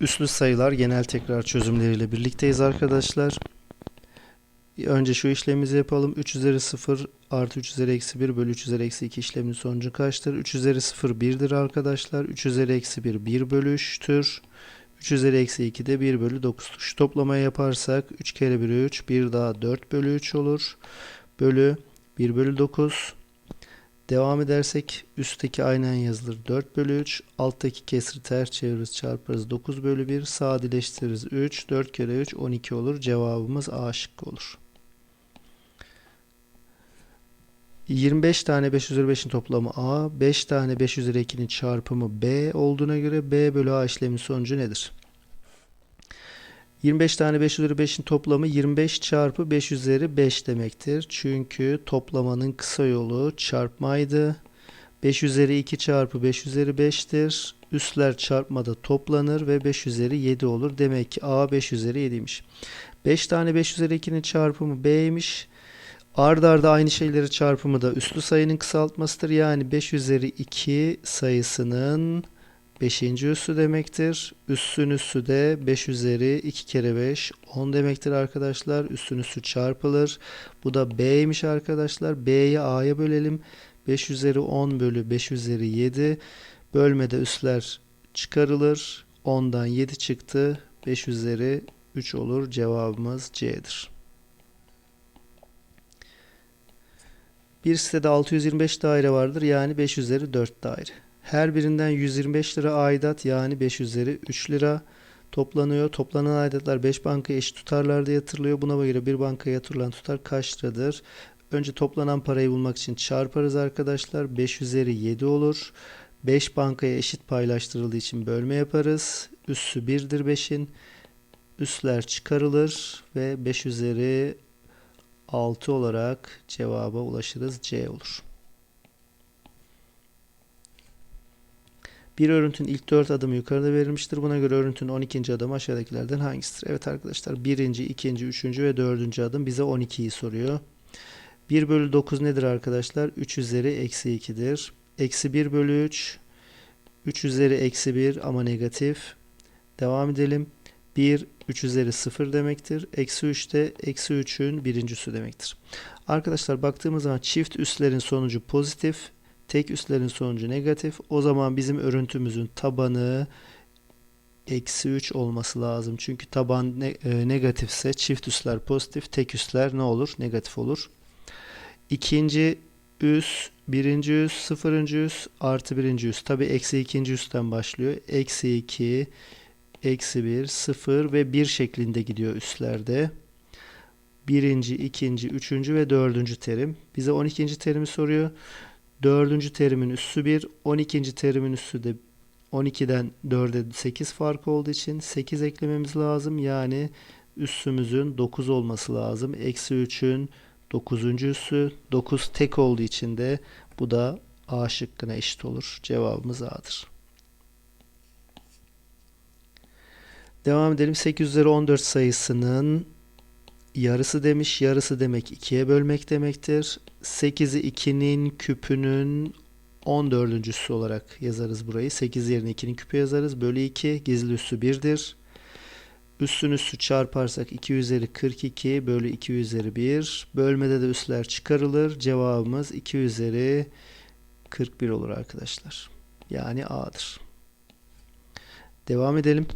Üslü sayılar genel tekrar çözümleriyle birlikteyiz arkadaşlar. Önce şu işlemimizi yapalım. 3 üzeri 0 artı 3 üzeri eksi 1 bölü 3 üzeri eksi 2 işleminin sonucu kaçtır? 3 üzeri 0 1'dir arkadaşlar. 3 üzeri eksi 1 1 bölü 3'tür. 3 üzeri eksi 2 de 1 bölü 9'tur. Şu toplamayı yaparsak 3 kere 1 3 1 daha 4 bölü 3 olur. Bölü 1 bölü 9 Devam edersek üstteki aynen yazılır 4 bölü 3. Alttaki kesri ters çeviririz çarparız 9 bölü 1. Sadeleştiririz 3. 4 kere 3 12 olur. Cevabımız A şıkkı olur. 25 tane 5 üzeri 5'in toplamı A. 5 tane 5 üzeri 2'nin çarpımı B olduğuna göre B bölü A işlemin sonucu nedir? 25 tane 5 üzeri 5'in toplamı 25 çarpı 5 üzeri 5 demektir. Çünkü toplamanın kısa yolu çarpmaydı. 5 üzeri 2 çarpı 5 üzeri 5'tir. Üstler çarpmada toplanır ve 5 üzeri 7 olur. Demek ki A 5 üzeri 7'ymiş. 5 tane 5 üzeri 2'nin çarpımı B'ymiş. Arda arda aynı şeyleri çarpımı da üslü sayının kısaltmasıdır. Yani 5 üzeri 2 sayısının 5. üssü demektir. Üssün üssü de 5 üzeri 2 kere 5 10 demektir arkadaşlar. Üssün üssü çarpılır. Bu da B'ymiş arkadaşlar. B'yi A'ya bölelim. 5 üzeri 10 bölü 5 üzeri 7. Bölmede üsler çıkarılır. 10'dan 7 çıktı. 5 üzeri 3 olur. Cevabımız C'dir. Bir sitede 625 daire vardır. Yani 5 üzeri 4 daire. Her birinden 125 lira aidat yani 5 üzeri 3 lira toplanıyor. Toplanan aidatlar 5 bankaya eşit tutarlarda yatırılıyor. Buna göre bir bankaya yatırılan tutar kaç liradır? Önce toplanan parayı bulmak için çarparız arkadaşlar. 5 üzeri 7 olur. 5 bankaya eşit paylaştırıldığı için bölme yaparız. Üssü 1'dir 5'in. Üsler çıkarılır ve 5 üzeri 6 olarak cevaba ulaşırız. C olur. Bir örüntünün ilk 4 adımı yukarıda verilmiştir. Buna göre örüntünün 12. adımı aşağıdakilerden hangisidir? Evet arkadaşlar 1. 2. 3. ve 4. adım bize 12'yi soruyor. 1 bölü 9 nedir arkadaşlar? 3 üzeri eksi 2'dir. Eksi 1 bölü 3. 3 üzeri eksi 1 ama negatif. Devam edelim. 1 3 üzeri 0 demektir. Eksi 3 de eksi 3'ün birincisi demektir. Arkadaşlar baktığımız zaman çift üslerin sonucu pozitif. Tek üslerin sonucu negatif. O zaman bizim örüntümüzün tabanı eksi 3 olması lazım. Çünkü taban e, negatifse çift üsler pozitif, tek üsler ne olur? Negatif olur. İkinci üs, birinci üs, sıfırıncı üs, artı birinci üs. Tabi eksi ikinci üstten başlıyor. Eksi 2, eksi 1, 0 ve 1 şeklinde gidiyor üslerde. Birinci, ikinci, üçüncü ve dördüncü terim. Bize 12. terimi soruyor. Dördüncü terimin üssü 1, 12. terimin üssü de 12'den 4'e 8 fark olduğu için 8 eklememiz lazım. Yani üssümüzün 9 olması lazım. Eksi 3'ün 9. üssü 9 tek olduğu için de bu da A şıkkına eşit olur. Cevabımız A'dır. Devam edelim. 8 üzeri 14 sayısının yarısı demiş. Yarısı demek 2'ye bölmek demektir. 8'i 2'nin küpünün 14.sü olarak yazarız burayı. 8 yerine 2'nin küpü yazarız. Bölü 2 gizli üssü 1'dir. Üssün üssü çarparsak 2 üzeri 42 bölü 2 üzeri 1. Bölmede de üsler çıkarılır. Cevabımız 2 üzeri 41 olur arkadaşlar. Yani A'dır. Devam edelim.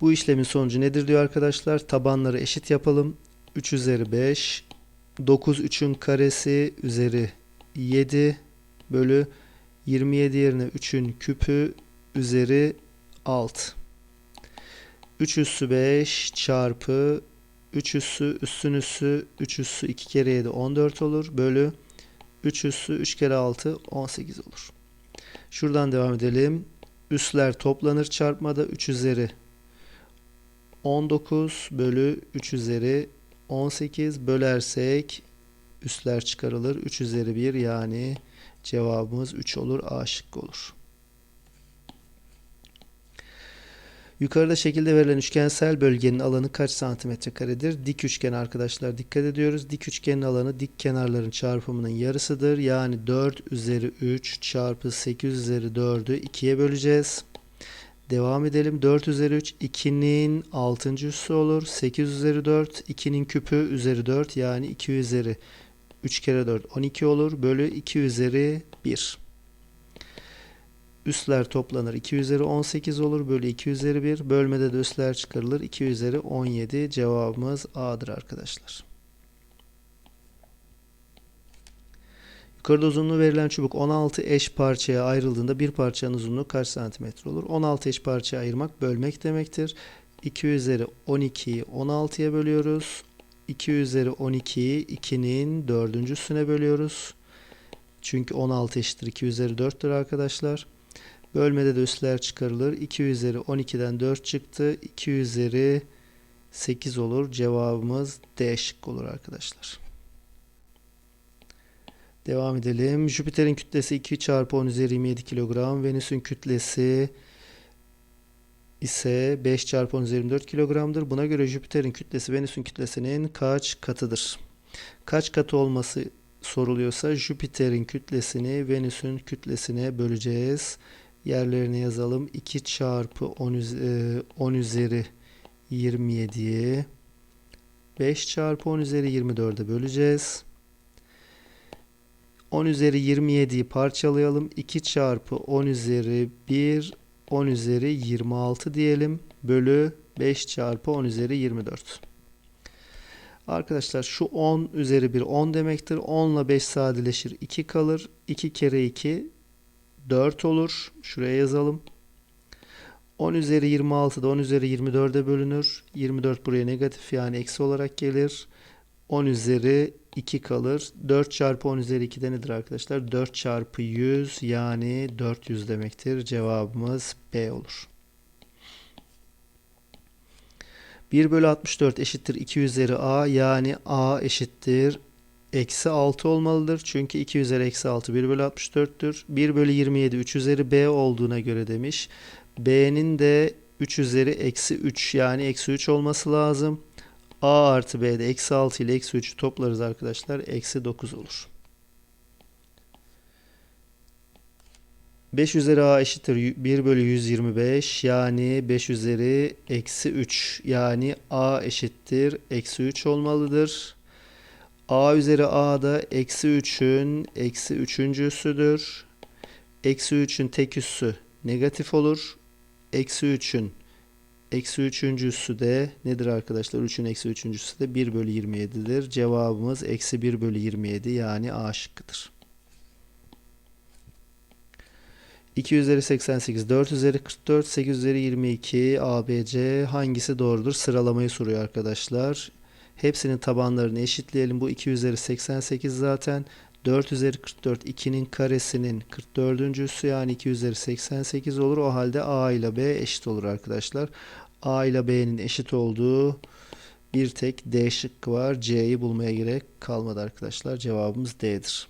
Bu işlemin sonucu nedir diyor arkadaşlar. Tabanları eşit yapalım. 3 üzeri 5. 9 3'ün karesi üzeri 7 bölü 27 yerine 3'ün küpü üzeri 6. 3 üssü 5 çarpı 3 üssü üssün üssü 3 üssü 2 kere 7 14 olur. Bölü 3 üssü 3 kere 6 18 olur. Şuradan devam edelim. Üsler toplanır çarpmada 3 üzeri 19 bölü 3 üzeri 18 bölersek üsler çıkarılır. 3 üzeri 1 yani cevabımız 3 olur. A şıkkı olur. Yukarıda şekilde verilen üçgensel bölgenin alanı kaç santimetre karedir? Dik üçgen arkadaşlar dikkat ediyoruz. Dik üçgenin alanı dik kenarların çarpımının yarısıdır. Yani 4 üzeri 3 çarpı 8 üzeri 4'ü 2'ye böleceğiz. Devam edelim. 4 üzeri 3 2'nin 6. üssü olur. 8 üzeri 4 2'nin küpü üzeri 4 yani 2 üzeri 3 kere 4 12 olur. Bölü 2 üzeri 1. Üsler toplanır. 2 üzeri 18 olur. Bölü 2 üzeri 1. Bölmede de üsler çıkarılır. 2 üzeri 17. Cevabımız A'dır arkadaşlar. Yukarıda uzunluğu verilen çubuk 16 eş parçaya ayrıldığında bir parçanın uzunluğu kaç santimetre olur? 16 eş parçaya ayırmak bölmek demektir. 2 üzeri 12'yi 16'ya bölüyoruz. 2 üzeri 12'yi 2'nin dördüncüsüne bölüyoruz. Çünkü 16 eşittir 2 üzeri 4'tür arkadaşlar. Bölmede de üsler çıkarılır. 2 üzeri 12'den 4 çıktı. 2 üzeri 8 olur. Cevabımız D şık olur arkadaşlar. Devam edelim. Jüpiter'in kütlesi 2 çarpı 10 üzeri 27 kilogram. Venüs'ün kütlesi ise 5 çarpı 10 üzeri 24 kilogramdır. Buna göre Jüpiter'in kütlesi Venüs'ün kütlesinin kaç katıdır? Kaç katı olması soruluyorsa Jüpiter'in kütlesini Venüs'ün kütlesine böleceğiz. Yerlerine yazalım. 2 çarpı 10, üz- e, 10 üzeri 27'yi 5 çarpı 10 üzeri 24'e böleceğiz. 10 üzeri 27'yi parçalayalım. 2 çarpı 10 üzeri 1 10 üzeri 26 diyelim. Bölü 5 çarpı 10 üzeri 24. Arkadaşlar şu 10 üzeri 1 10 demektir. 10 ile 5 sadeleşir. 2 kalır. 2 kere 2 4 olur. Şuraya yazalım. 10 üzeri 26 da 10 üzeri 24'e bölünür. 24 buraya negatif yani eksi olarak gelir. 10 üzeri 2 kalır. 4 çarpı 10 üzeri 2 de nedir arkadaşlar? 4 çarpı 100 yani 400 demektir. Cevabımız B olur. 1 bölü 64 eşittir 2 üzeri A yani A eşittir eksi 6 olmalıdır. Çünkü 2 üzeri eksi 6 1 bölü 64'tür. 1 bölü 27 3 üzeri B olduğuna göre demiş. B'nin de 3 üzeri eksi 3 yani eksi 3 olması lazım. A artı B'de eksi 6 ile eksi 3'ü toplarız arkadaşlar. Eksi 9 olur. 5 üzeri A eşittir 1 bölü 125 yani 5 üzeri eksi 3 yani A eşittir eksi 3 olmalıdır. A üzeri A da eksi 3'ün eksi 3.südür. Eksi 3'ün tek üssü negatif olur. Eksi 3'ün eksi 3.'üsü de nedir arkadaşlar? 3'ün eksi 3.'üsü de 1 bölü 27'dir. Cevabımız eksi 1 bölü 27 yani A şıkkıdır. 2 üzeri 88, 4 üzeri 44, 8 üzeri 22, ABC hangisi doğrudur? Sıralamayı soruyor arkadaşlar. Hepsinin tabanlarını eşitleyelim. Bu 2 üzeri 88 zaten. 4 üzeri 44 2'nin karesinin 44. üssü yani 2 üzeri 88 olur. O halde A ile B eşit olur arkadaşlar. A ile B'nin eşit olduğu bir tek D şıkkı var. C'yi bulmaya gerek kalmadı arkadaşlar. Cevabımız D'dir.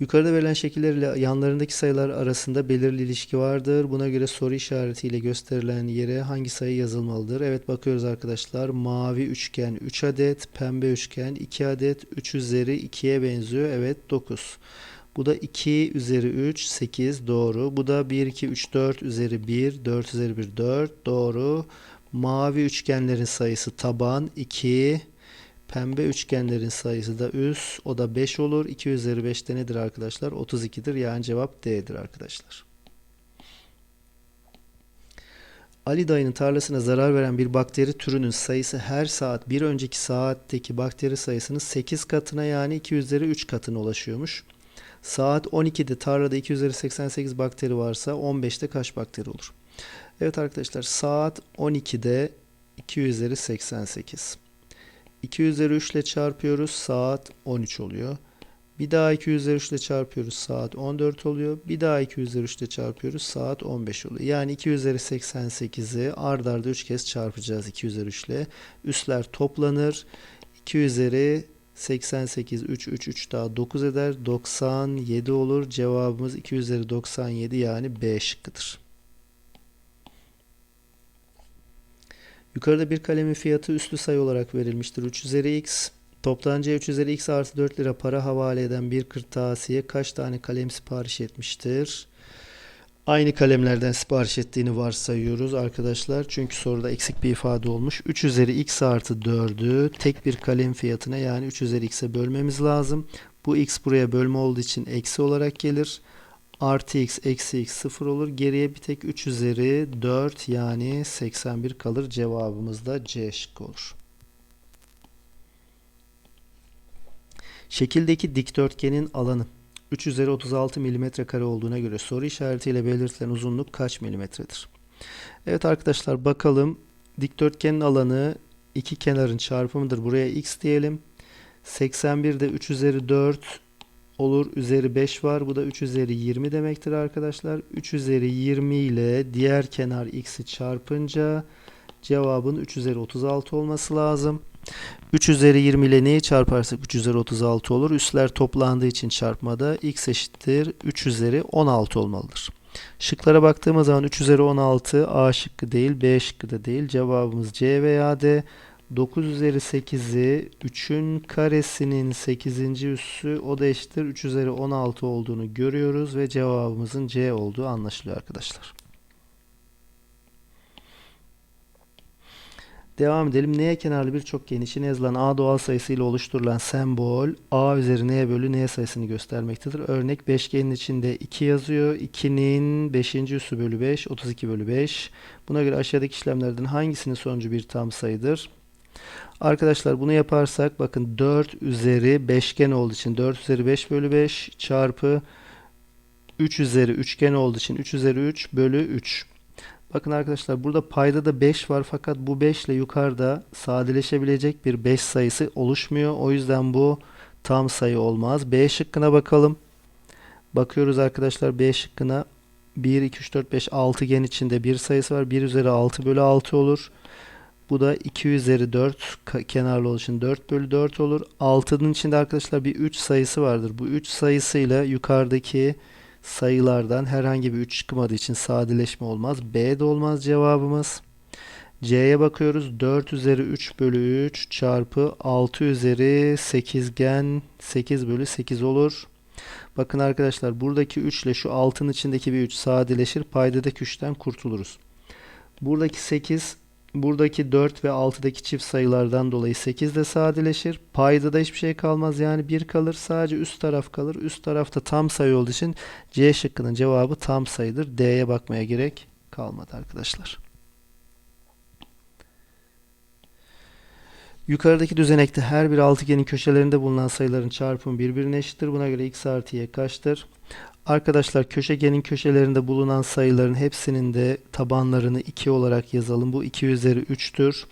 Yukarıda verilen şekillerle yanlarındaki sayılar arasında belirli ilişki vardır. Buna göre soru işaretiyle gösterilen yere hangi sayı yazılmalıdır? Evet bakıyoruz arkadaşlar. Mavi üçgen 3 adet, pembe üçgen 2 adet, 3 üzeri 2'ye benziyor. Evet 9. Bu da 2 üzeri 3 8 doğru. Bu da 1 2 3 4 üzeri 1 4 üzeri 1 4 doğru. Mavi üçgenlerin sayısı taban 2 Pembe üçgenlerin sayısı da üst. O da 5 olur. 2 üzeri 5 de nedir arkadaşlar? 32'dir. Yani cevap D'dir arkadaşlar. Ali dayının tarlasına zarar veren bir bakteri türünün sayısı her saat bir önceki saatteki bakteri sayısının 8 katına yani 2 üzeri 3 katına ulaşıyormuş. Saat 12'de tarlada 2 üzeri 88 bakteri varsa 15'te kaç bakteri olur? Evet arkadaşlar saat 12'de 2 üzeri 88. 2 üzeri 3 ile çarpıyoruz. Saat 13 oluyor. Bir daha 2 üzeri 3 ile çarpıyoruz. Saat 14 oluyor. Bir daha 2 üzeri 3 ile çarpıyoruz. Saat 15 oluyor. Yani 2 üzeri 88'i ard arda 3 kez çarpacağız 2 üzeri 3 ile. Üsler toplanır. 2 üzeri 88 3 3 3 daha 9 eder. 97 olur. Cevabımız 2 üzeri 97 yani B şıkkıdır. Yukarıda bir kalemin fiyatı üslü sayı olarak verilmiştir. 3 üzeri x. Toptancıya 3 üzeri x artı 4 lira para havale eden bir kırtasiye kaç tane kalem sipariş etmiştir? Aynı kalemlerden sipariş ettiğini varsayıyoruz arkadaşlar. Çünkü soruda eksik bir ifade olmuş. 3 üzeri x artı 4'ü tek bir kalem fiyatına yani 3 üzeri x'e bölmemiz lazım. Bu x buraya bölme olduğu için eksi olarak gelir. Artı x eksi x 0 olur. Geriye bir tek 3 üzeri 4 yani 81 kalır. Cevabımız da C şıkkı olur. Şekildeki dikdörtgenin alanı 3 üzeri 36 milimetre kare olduğuna göre soru işaretiyle belirtilen uzunluk kaç milimetredir? Evet arkadaşlar bakalım dikdörtgenin alanı iki kenarın çarpımıdır. Buraya x diyelim. 81 de 3 üzeri 4 olur. Üzeri 5 var. Bu da 3 üzeri 20 demektir arkadaşlar. 3 üzeri 20 ile diğer kenar x'i çarpınca cevabın 3 üzeri 36 olması lazım. 3 üzeri 20 ile neyi çarparsak 3 üzeri 36 olur. Üsler toplandığı için çarpmada x eşittir 3 üzeri 16 olmalıdır. Şıklara baktığımız zaman 3 üzeri 16 A şıkkı değil B şıkkı da değil. Cevabımız C veya D. 9 üzeri 8'i 3'ün karesinin 8. üssü o da eşittir 3 üzeri 16 olduğunu görüyoruz ve cevabımızın C olduğu anlaşılıyor arkadaşlar. Devam edelim. N'ye kenarlı bir çokgen içine yazılan A doğal sayısı ile oluşturulan sembol A üzeri N bölü N sayısını göstermektedir. Örnek beşgenin içinde 2 yazıyor. 2'nin 5. üssü bölü 5, 32 bölü 5. Buna göre aşağıdaki işlemlerden hangisinin sonucu bir tam sayıdır? Arkadaşlar bunu yaparsak bakın 4 üzeri beşgen olduğu için 4 üzeri 5 bölü 5 çarpı 3 üzeri üçgen olduğu için 3 üzeri 3 bölü 3. Bakın arkadaşlar burada payda da 5 var fakat bu 5 ile yukarıda sadeleşebilecek bir 5 sayısı oluşmuyor. O yüzden bu tam sayı olmaz. B şıkkına bakalım. Bakıyoruz arkadaşlar B şıkkına 1, 2, 3, 4, 5 altıgen içinde bir sayısı var. 1 üzeri 6 bölü 6 olur. Bu da 2 üzeri 4 kenarlı olduğu için 4 bölü 4 olur. 6'nın içinde arkadaşlar bir 3 sayısı vardır. Bu 3 sayısıyla yukarıdaki sayılardan herhangi bir 3 çıkmadığı için sadeleşme olmaz. B de olmaz cevabımız. C'ye bakıyoruz. 4 üzeri 3 bölü 3 çarpı 6 üzeri 8 gen 8 bölü 8 olur. Bakın arkadaşlar buradaki 3 ile şu 6'nın içindeki bir 3 sadeleşir. Paydadaki 3'ten kurtuluruz. Buradaki 8 buradaki 4 ve 6'daki çift sayılardan dolayı 8 de sadeleşir. Payda da hiçbir şey kalmaz. Yani 1 kalır. Sadece üst taraf kalır. Üst tarafta tam sayı olduğu için C şıkkının cevabı tam sayıdır. D'ye bakmaya gerek kalmadı arkadaşlar. Yukarıdaki düzenekte her bir altıgenin köşelerinde bulunan sayıların çarpımı birbirine eşittir. Buna göre x artı y kaçtır? Arkadaşlar köşegenin köşelerinde bulunan sayıların hepsinin de tabanlarını 2 olarak yazalım. Bu 2 üzeri 3'tür.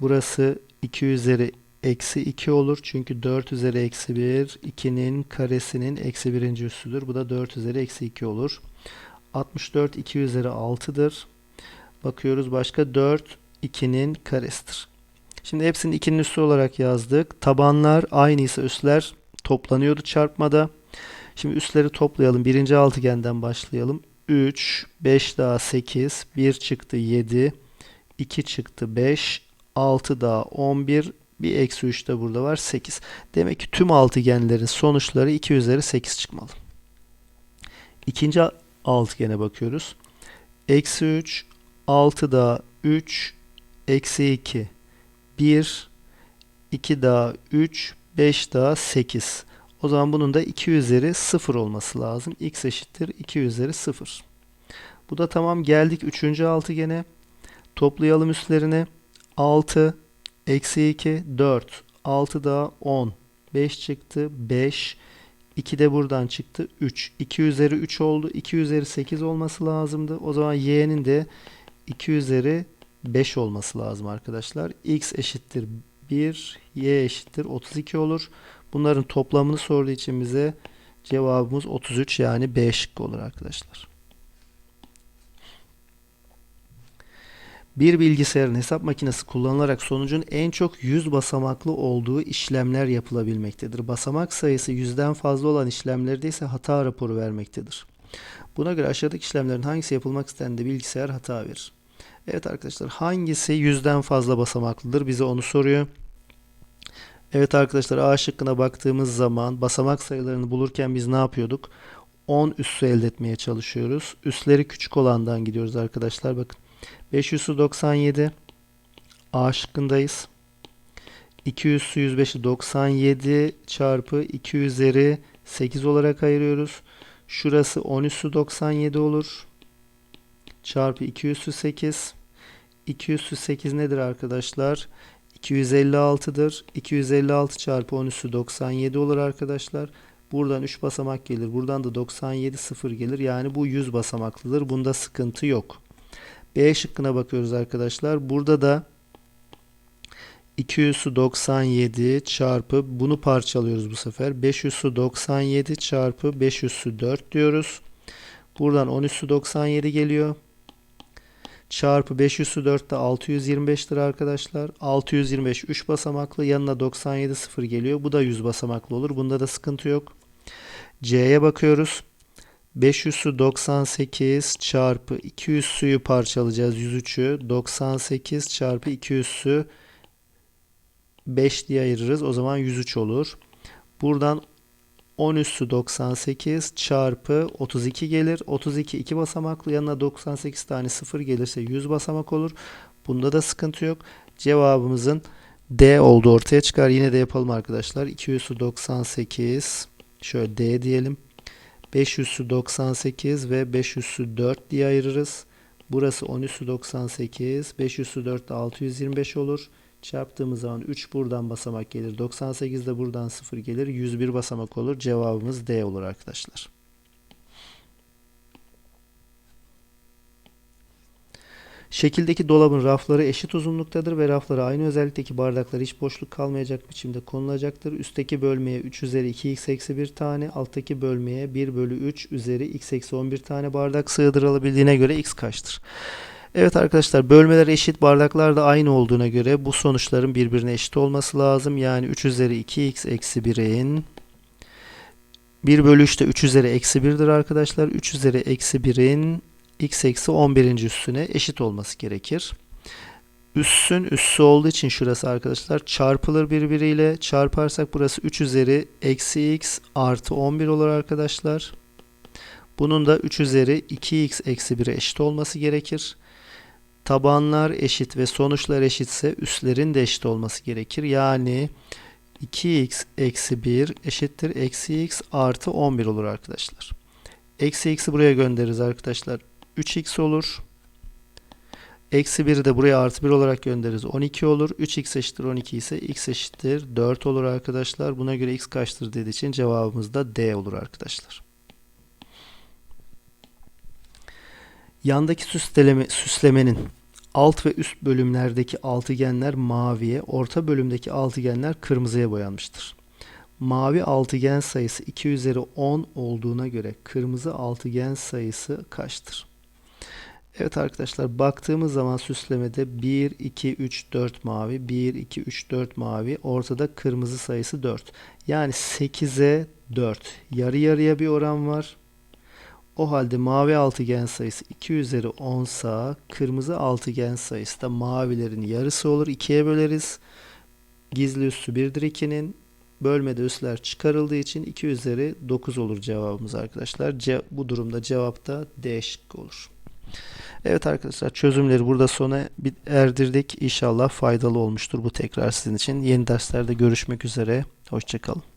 Burası 2 üzeri eksi 2 olur. Çünkü 4 üzeri eksi 1 2'nin karesinin eksi birinci üssüdür. Bu da 4 üzeri eksi 2 olur. 64 2 üzeri 6'dır. Bakıyoruz başka 4 2'nin karesidir. Şimdi hepsini 2'nin üssü olarak yazdık. Tabanlar aynıysa üsler toplanıyordu çarpmada. Şimdi üstleri toplayalım. Birinci altıgenden başlayalım. 3, 5 daha 8, 1 çıktı 7, 2 çıktı 5, 6 daha 11, bir eksi 3 de burada var 8. Demek ki tüm altıgenlerin sonuçları 2 üzeri 8 çıkmalı. İkinci altıgene bakıyoruz. Eksi 3, 6 daha 3, eksi 2, 1, 2 daha 3, 5 daha 8. O zaman bunun da 2 üzeri 0 olması lazım. x eşittir 2 üzeri 0. Bu da tamam geldik 3. altıgene. Toplayalım üstlerini. 6, eksi 2, 4. 6 daha 10. 5 çıktı. 5. 2 de buradan çıktı. 3. 2 üzeri 3 oldu. 2 üzeri 8 olması lazımdı. O zaman y'nin de 2 üzeri 5 olması lazım arkadaşlar. x eşittir 1, y eşittir 32 olur. Bunların toplamını sorduğu için bize cevabımız 33 yani B şıkkı olur arkadaşlar. Bir bilgisayarın hesap makinesi kullanılarak sonucun en çok 100 basamaklı olduğu işlemler yapılabilmektedir. Basamak sayısı 100'den fazla olan işlemlerde ise hata raporu vermektedir. Buna göre aşağıdaki işlemlerin hangisi yapılmak istendiğinde bilgisayar hata verir. Evet arkadaşlar hangisi 100'den fazla basamaklıdır bize onu soruyor. Evet arkadaşlar A şıkkına baktığımız zaman basamak sayılarını bulurken biz ne yapıyorduk? 10 üssü elde etmeye çalışıyoruz. Üsleri küçük olandan gidiyoruz arkadaşlar. Bakın 5 üssü 97 A şıkkındayız. 2 üssü 105'i 97 çarpı 2 üzeri 8 olarak ayırıyoruz. Şurası 10 üssü 97 olur. Çarpı 2 üssü 8. 2 üssü 8 nedir arkadaşlar? 256'dır. 256 çarpı 10 üssü 97 olur arkadaşlar. Buradan 3 basamak gelir. Buradan da 97 sıfır gelir. Yani bu 100 basamaklıdır. Bunda sıkıntı yok. B şıkkına bakıyoruz arkadaşlar. Burada da 2 üssü 97 çarpı bunu parçalıyoruz bu sefer. 5 üssü 97 çarpı 5 üssü 4 diyoruz. Buradan 10 üssü 97 geliyor. Çarpı 5 üssü 4 de 625'tir arkadaşlar. 625 3 basamaklı yanına 97 sıfır geliyor. Bu da 100 basamaklı olur. Bunda da sıkıntı yok. C'ye bakıyoruz. 5 üssü 98 çarpı 2 üssüyü parçalayacağız 103'ü. 98 çarpı 2 üssü 5 diye ayırırız. O zaman 103 olur. Buradan 10 üssü 98 çarpı 32 gelir. 32 iki basamaklı yanına 98 tane 0 gelirse 100 basamak olur. Bunda da sıkıntı yok. Cevabımızın D olduğu ortaya çıkar. Yine de yapalım arkadaşlar. 2 üssü 98 şöyle D diyelim. 5 üssü 98 ve 5 üssü 4 diye ayırırız. Burası 10 üssü 98. 5 üssü 4 de 625 olur. Çarptığımız zaman 3 buradan basamak gelir. 98 de buradan 0 gelir. 101 basamak olur. Cevabımız D olur arkadaşlar. Şekildeki dolabın rafları eşit uzunluktadır ve raflara aynı özellikteki bardaklar hiç boşluk kalmayacak biçimde konulacaktır. Üstteki bölmeye 3 üzeri 2x eksi 1 tane, alttaki bölmeye 1 bölü 3 üzeri x eksi 11 tane bardak sığdırılabildiğine göre x kaçtır? Evet arkadaşlar bölmeler eşit bardaklar da aynı olduğuna göre bu sonuçların birbirine eşit olması lazım. Yani 3 üzeri 2x eksi 1'in 1 bölü 3 de 3 üzeri eksi 1'dir arkadaşlar. 3 üzeri eksi 1'in x eksi 11. üssüne eşit olması gerekir. Üssün üssü olduğu için şurası arkadaşlar çarpılır birbiriyle. Çarparsak burası 3 üzeri eksi x artı 11 olur arkadaşlar. Bunun da 3 üzeri 2x eksi 1'e eşit olması gerekir. Tabanlar eşit ve sonuçlar eşitse üslerin de eşit olması gerekir. Yani 2x eksi 1 eşittir eksi x artı 11 olur arkadaşlar. Eksi x'i buraya göndeririz arkadaşlar. 3x olur. Eksi 1'i de buraya artı 1 olarak göndeririz. 12 olur. 3x eşittir 12 ise x eşittir 4 olur arkadaşlar. Buna göre x kaçtır dediği için cevabımız da D olur arkadaşlar. Yandaki süsleme, süslemenin alt ve üst bölümlerdeki altıgenler maviye, orta bölümdeki altıgenler kırmızıya boyanmıştır. Mavi altıgen sayısı 2 üzeri 10 olduğuna göre kırmızı altıgen sayısı kaçtır? Evet arkadaşlar baktığımız zaman süslemede 1, 2, 3, 4 mavi, 1, 2, 3, 4 mavi, ortada kırmızı sayısı 4. Yani 8'e 4. Yarı yarıya bir oran var. O halde mavi altıgen sayısı 2 üzeri 10 sa kırmızı altıgen sayısı da mavilerin yarısı olur. 2'ye böleriz. Gizli üssü 1'dir 2'nin. Bölmede üsler çıkarıldığı için 2 üzeri 9 olur cevabımız arkadaşlar. Ce bu durumda cevap da D şıkkı olur. Evet arkadaşlar çözümleri burada sona erdirdik. İnşallah faydalı olmuştur bu tekrar sizin için. Yeni derslerde görüşmek üzere. Hoşçakalın.